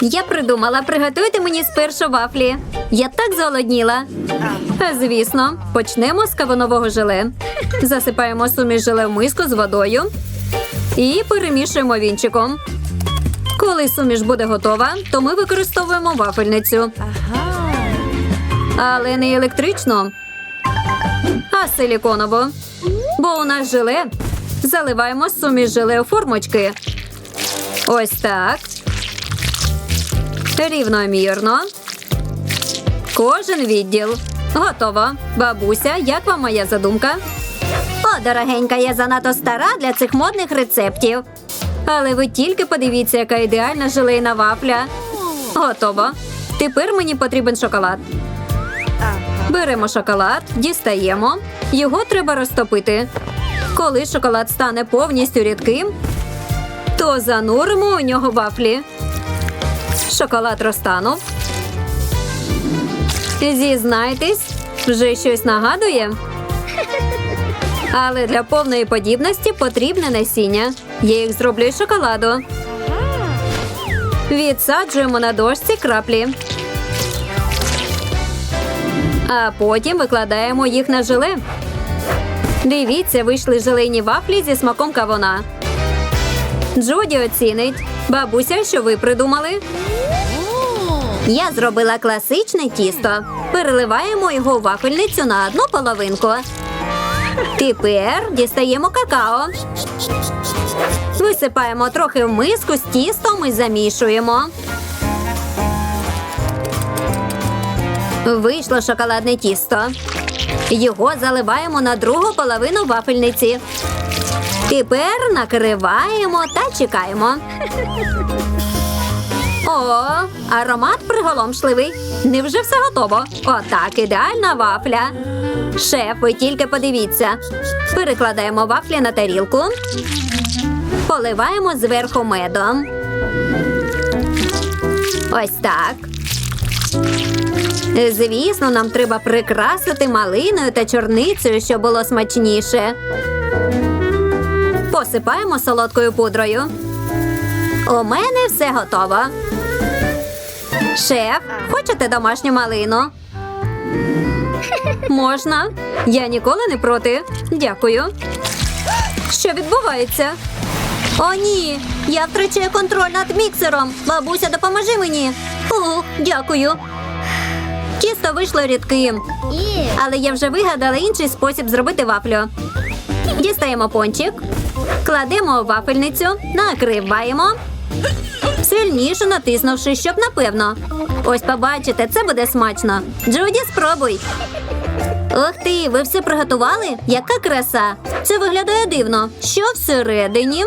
Я придумала, приготуйте мені спершу вафлі. Я так зголодніла. Звісно, почнемо з кавунового желе. Засипаємо суміш желе в миску з водою і перемішуємо вінчиком. Коли суміш буде готова, то ми використовуємо вафельницю. Але не електричну, а силіконову. Бо у нас желе. Заливаємо суміш желе у формочки. Ось так. Рівномірно. Кожен відділ. Готово. Бабуся, як вам моя задумка? О, дорогенька, я занадто стара для цих модних рецептів. Але ви тільки подивіться, яка ідеальна желейна вафля. Готово. Тепер мені потрібен шоколад. Беремо шоколад, дістаємо. Його треба розтопити. Коли шоколад стане повністю рідким, то зануримо у нього вафлі. Шоколад розтанув. Зізнайтесь, вже щось нагадує. Але для повної подібності потрібне насіння. Я їх зроблю із шоколаду. Відсаджуємо на дошці краплі. А потім викладаємо їх на желе. Дивіться, вийшли желейні вафлі зі смаком кавуна. Джоді оцінить. Бабуся, що ви придумали? Я зробила класичне тісто. Переливаємо його у вафельницю на одну половинку. Тепер дістаємо какао. Висипаємо трохи в миску з тістом і замішуємо. Вийшло шоколадне тісто. Його заливаємо на другу половину вафельниці. Тепер накриваємо та чекаємо. О, аромат приголомшливий. Невже все готово? Отак, ідеальна вафля. Шеф, ви тільки подивіться. Перекладаємо вафлі на тарілку. Поливаємо зверху медом. Ось так. Звісно, нам треба прикрасити малиною та чорницею, щоб було смачніше. Посипаємо солодкою пудрою. У мене все готово. Шеф, хочете домашню малину? Можна. Я ніколи не проти. Дякую. Що відбувається? О, ні. Я втрачаю контроль над міксером. Бабуся, допоможи мені. О, дякую. Тісто вийшло рідким. Але я вже вигадала інший спосіб зробити вафлю. Дістаємо пончик, кладемо у вафельницю, накриваємо. Сильніше натиснувши, щоб напевно. Ось побачите, це буде смачно. Джуді, спробуй. Ух ти, ви все приготували? Яка краса! Це виглядає дивно. Що всередині?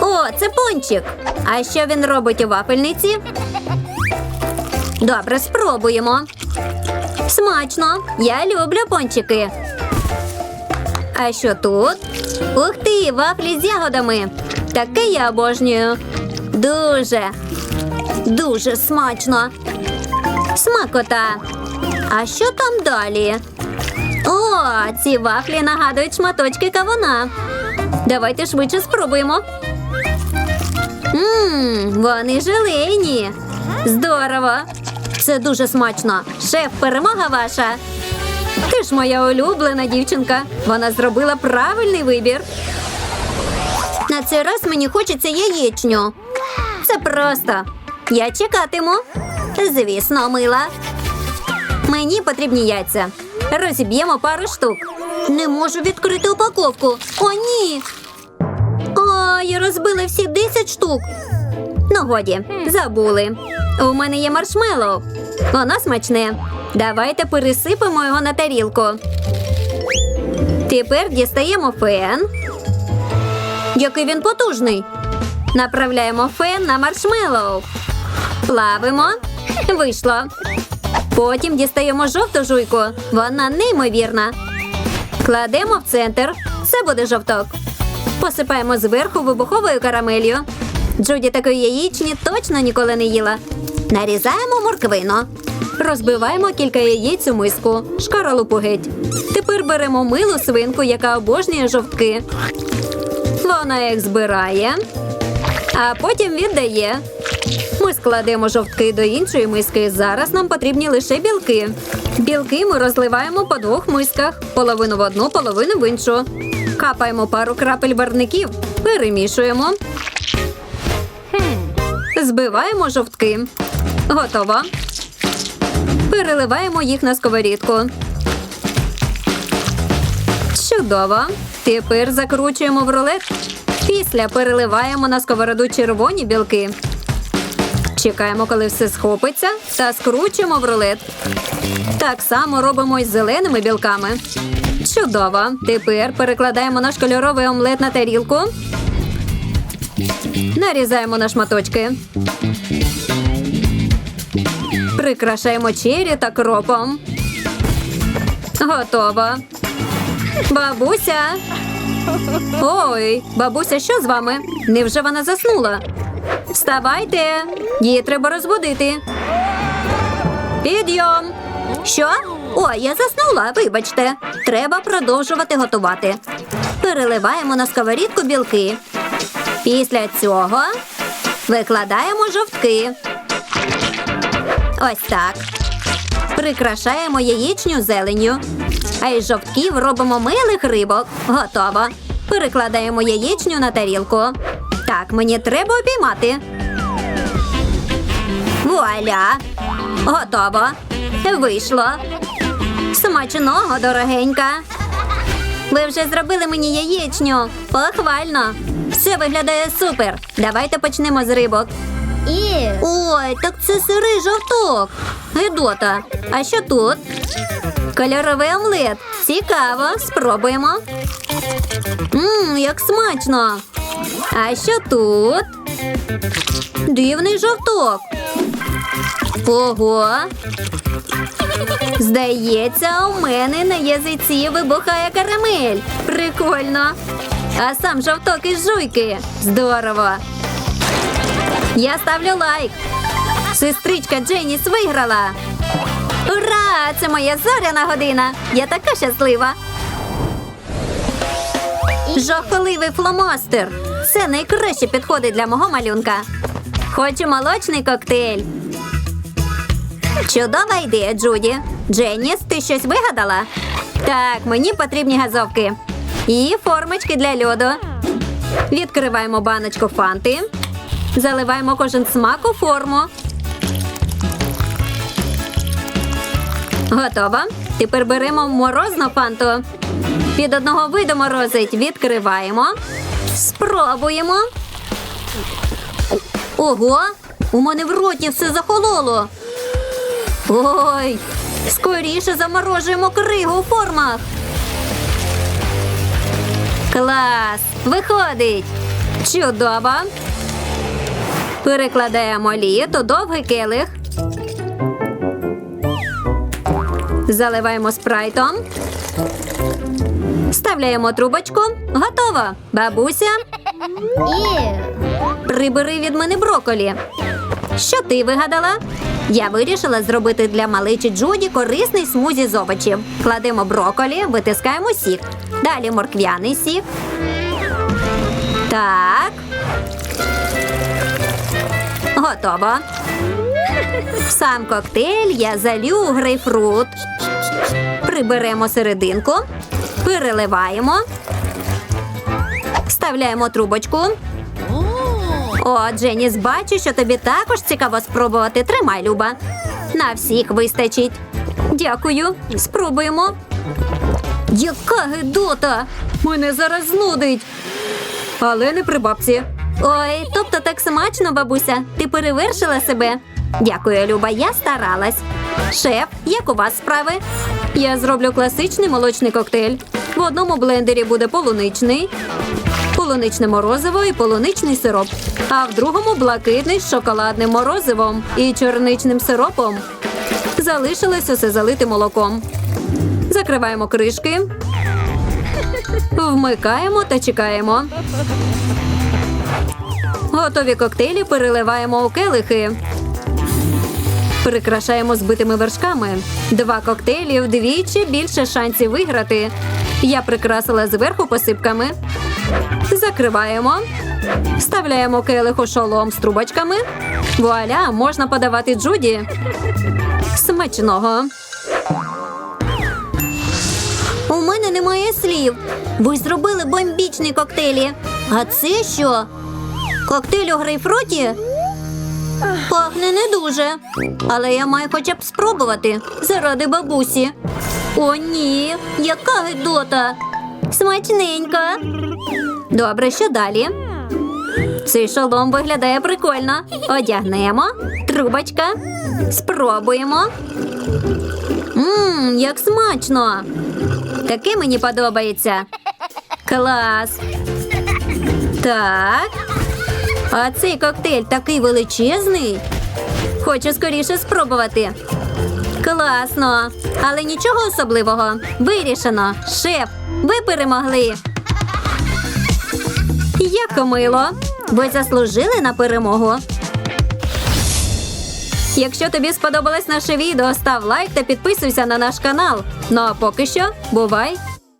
О, це пончик. А що він робить у вафельниці? Добре, спробуємо. Смачно. Я люблю пончики. А що тут? Ух ти, вафлі з ягодами. Таке я обожнюю. Дуже, дуже смачно. Смакота. А що там далі? О, ці вафлі нагадують шматочки кавуна. Давайте швидше спробуємо. Ммм, вони желейні. Здорово. Це дуже смачно. Шеф, перемога ваша. Ти ж моя улюблена дівчинка. Вона зробила правильний вибір. На цей раз мені хочеться яєчню. Це просто. Я чекатиму. Звісно, мила. Мені потрібні яйця. Розіб'ємо пару штук. Не можу відкрити упаковку. О, ні. О, я розбила всі 10 штук. Ну, годі, забули. У мене є маршмеллоу. Воно смачне. Давайте пересипемо його на тарілку. Тепер дістаємо фен. Який він потужний. Направляємо фен на маршмеллоу. Плавимо. Вийшло. Потім дістаємо жовту жуйку. Вона неймовірна. Кладемо в центр. Це буде жовток. Посипаємо зверху вибуховою карамелью. Джуді такої яєчні точно ніколи не їла. Нарізаємо морквину. Розбиваємо кілька яєць у миску. Шкаралупу геть. Тепер беремо милу свинку, яка обожнює жовтки. Вона їх збирає. а потім віддає. Ми складемо жовтки до іншої миски. Зараз нам потрібні лише білки. Білки ми розливаємо по двох мисках: половину в одну, половину в іншу. Капаємо пару крапель барників, перемішуємо. Збиваємо жовтки. Готово. Переливаємо їх на сковорідку. Чудово. Тепер закручуємо в рулет. Після переливаємо на сковороду червоні білки. Чекаємо, коли все схопиться, та скручуємо в рулет. Так само робимо із зеленими білками. Чудово. Тепер перекладаємо наш кольоровий омлет на тарілку. Нарізаємо на шматочки. Прикрашаємо чері та кропом. Готово. Бабуся. Ой, бабуся, що з вами? Невже вона заснула? Вставайте, її треба розбудити. Підйом. Що? Ой, я заснула, вибачте. Треба продовжувати готувати. Переливаємо на сковорідку білки. Після цього викладаємо жовтки. Ось так. Прикрашаємо яєчню зеленню. А із жовтків робимо милих рибок. Готово. Перекладаємо яєчню на тарілку. Так, мені треба обіймати. Вуаля! Готово. Вийшло. Смачного, дорогенька. Ви вже зробили мені яєчню. Похвально. Все виглядає супер. Давайте почнемо з рибок. Ой, так це сирий жовток. Гедота. А що тут? Кольоровий омлет. Цікаво, спробуємо. Мм, як смачно. А що тут? Дивний жовток. Ого. Здається, у мене на язиці вибухає карамель. Прикольно. А сам жовток із жуйки. Здорово. Я ставлю лайк. Сестричка Дженіс виграла. Ура! Це моя зоряна година. Я така щаслива. Жахливий фломастер. Це найкраще підходить для мого малюнка. Хочу молочний коктейль. Чудова ідея, Джуді. Дженіс, ти щось вигадала? Так, мені потрібні газовки. І формочки для льоду. Відкриваємо баночку фанти. Заливаємо кожен смак у форму. Готово. Тепер беремо морозну фанту. Від одного виду морозить. Відкриваємо. Спробуємо. Ого! У мене в роті все захололо. Ой, скоріше заморожуємо кригу у формах. Клас! Виходить! Чудово! Перекладаємо літ у довгий келих. Заливаємо спрайтом. Вставляємо трубочку. Готово. Бабуся, прибери від мене броколі. Що ти вигадала? Я вирішила зробити для маличі Джуді корисний смузі з овочів. Кладемо броколі, витискаємо сік. Далі морквяний сік. Так. Готово. Сам коктейль я залю у грейпфрут. Приберемо серединку, переливаємо, вставляємо трубочку. О, Дженіс, бачу, що тобі також цікаво спробувати. Тримай, Люба. На всіх вистачить. Дякую. Спробуємо. Яка гидота! Мене зараз знудить. Але не при бабці. Ой, тобто так смачно, бабуся. Ти перевершила себе. Дякую, Люба, я старалась. Шеф, як у вас справи? Я зроблю класичний молочний коктейль. В одному блендері буде полуничний, полуничне морозиво і полуничний сироп. А в другому блакитний з шоколадним морозивом і чорничним сиропом. Залишилось усе залити молоком. Закриваємо кришки. Вмикаємо та чекаємо. Готові коктейлі переливаємо у келихи. Прикрашаємо збитими вершками. Два коктейлі вдвічі більше шансів виграти. Я прикрасила зверху посипками. Закриваємо. Вставляємо келих у шолом з трубочками. Вуаля, можна подавати Джуді. Смачного. У мене немає слів. Ви зробили бомбічні коктейлі. А це що? Коктейль у грейпфруті? Пахне не дуже. Але я маю хоча б спробувати заради бабусі. О, ні, яка гидота. Смачненько. Добре, що далі? Цей шолом виглядає прикольно. Одягнемо. Трубочка. Спробуємо. Мм, як смачно. Таке мені подобається. Клас. Так. А цей коктейль такий величезний. Хочу скоріше спробувати. Класно. Але нічого особливого. Вирішено. Шеф, ви перемогли. Як мило. Ви заслужили на перемогу. Якщо тобі сподобалось наше відео, став лайк та підписуйся на наш канал. Ну а поки що, бувай!